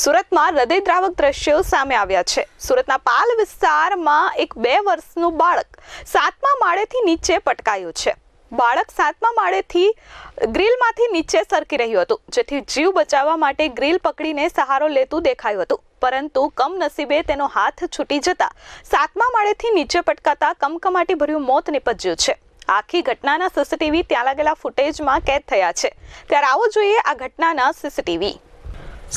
સુરતમાં હૃદયદ્રાવક દ્રશ્યો સામે આવ્યા છે. સુરતના પાલ વિસ્તારમાં એક બે વર્ષનું બાળક સાતમા માળેથી નીચે પટકાયું છે. બાળક સાતમા માળેથી ગ્રીલમાંથી નીચે સરકી રહ્યું હતું, જેથી જીવ બચાવવા માટે ગ્રીલ પકડીને સહારો લેતું દેખાયું હતું. પરંતુ કમનસીબે તેનો હાથ છૂટી જતા સાતમા માળેથી નીચે પટકાતા કમકમાટી ભર્યું મોત નિપજ્યું છે. આખી ઘટનાના સીસીટીવી ત્યાં લાગેલા ફૂટેજમાં કેદ થયા છે. ત્યારે આવો જોઈએ આ ઘટનાના સીસીટીવી.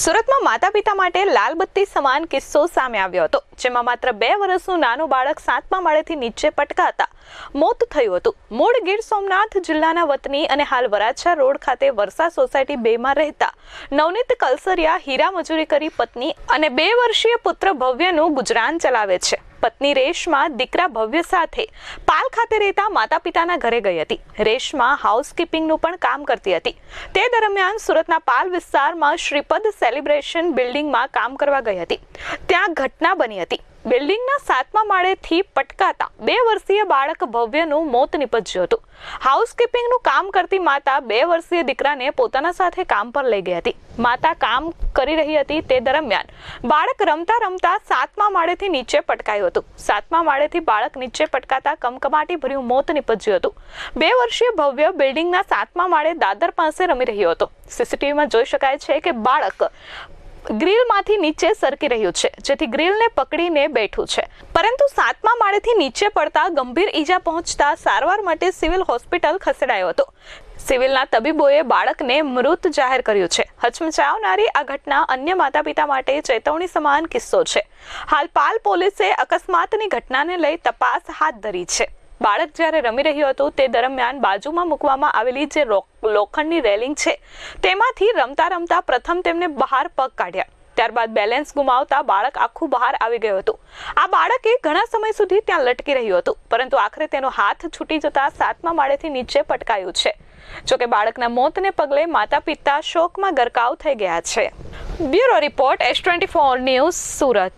સુરતમાં માતા પિતા માટે લાલબત્તી સમાન કિસ્સો સામે આવ્યો હતો, જેમાં માત્ર બે વર્ષનું નાનું બાળક સાતમા માળેથી નીચે પટકાતા મોત થયું હતું. મૂળ ગીર સોમનાથ જિલ્લાના વતની અને હાલ વરાછા રોડ ખાતે વરસા સોસાયટી બેમાં રહેતા નવનીત કલસરિયા હીરા મજૂરી કરી પત્ની અને બે વર્ષીય પુત્ર ભવ્યનું ગુજરાન ચલાવે છે. પત્ની રેશમા દીકરા ભવ્ય સાથે પાલ ખાતે રહેતા માતા પિતાના ઘરે ગઈ હતી. રેશમા હાઉસકીપિંગનું પણ કામ કરતી હતી. તે દરમિયાન સુરતના પાલ વિસ્તારમાં શ્રીપદ સેલિબ્રેશન બિલ્ડિંગમાં કામ કરવા ગઈ હતી. ત્યાં ઘટના બની હતી. બિલ્ડિંગના સાતમા માળેથી પટકાતા બે વર્ષીય બાળક ભવ્યનું મોત નિપજ્યું હતું. હાઉસકીપિંગનું કામ કરતી માતા બે વર્ષીય દીકરાને પોતાના સાથે કામ પર લઈ ગઈ હતી. માતા કામ કરી રહી હતી તે દરમિયાન બાળક રમતા રમતા સાતમા માળેથી નીચે પટકાયું હતું. સાતમા માળેથી બાળક નીચે પટકાતા કમકમાટી ભર્યું મોત નિપજ્યું હતું. બે વર્ષીય ભવ્ય બિલ્ડિંગના સાતમા માળે દાદર પાસે રમી રહ્યો હતો. સીસીટીવીમાં જોઈ શકાય છે કે બાળક ગ્રીલમાંથી નીચે સરકી રહ્યું છે, જેથી ગ્રીલને પકડીને બેઠું છે. પરંતુ સાતમા માળેથી નીચે પડતા ગંભીર ઈજા પહોંચતા સારવાર માટે સિવિલ હોસ્પિટલ ખસેડાયો હતો. સિવિલના તબીબોએ બાળકને મૃત જાહેર કર્યું છે. હચમચાવનારી આ ઘટના અન્ય માતા પિતા માટે ચેતવણી સમાન કિસ્સો છે. હાલ પાલ પોલીસે અકસ્માતની ઘટનાને લઈ તપાસ હાથ ધરી છે. બાળક જ્યારે રમી રહ્યું હતું, તે દરમિયાન બાજુમાં મૂકવામાં આવેલી જે લોખંડની રેલિંગ છે, તેમાંથી રમતા રમતા પ્રથમ તેમને બહાર પગ કાઢ્યા. ત્યારબાદ બેલેન્સ ગુમાવતા બાળક આખું બહાર આવી ગયું હતું. આ બાળકે ઘણા સમય સુધી ત્યાં લટકી રહ્યું હતું, પરંતુ આખરે તેનો હાથ છૂટી જતા સાતમા માળેથી નીચે પટકાયું છે. જોકે બાળકના મોતને પગલે માતા પિતા શોકમાં ગરકાવ થઈ ગયા છે. Bureau report, S twenty four news, Surat.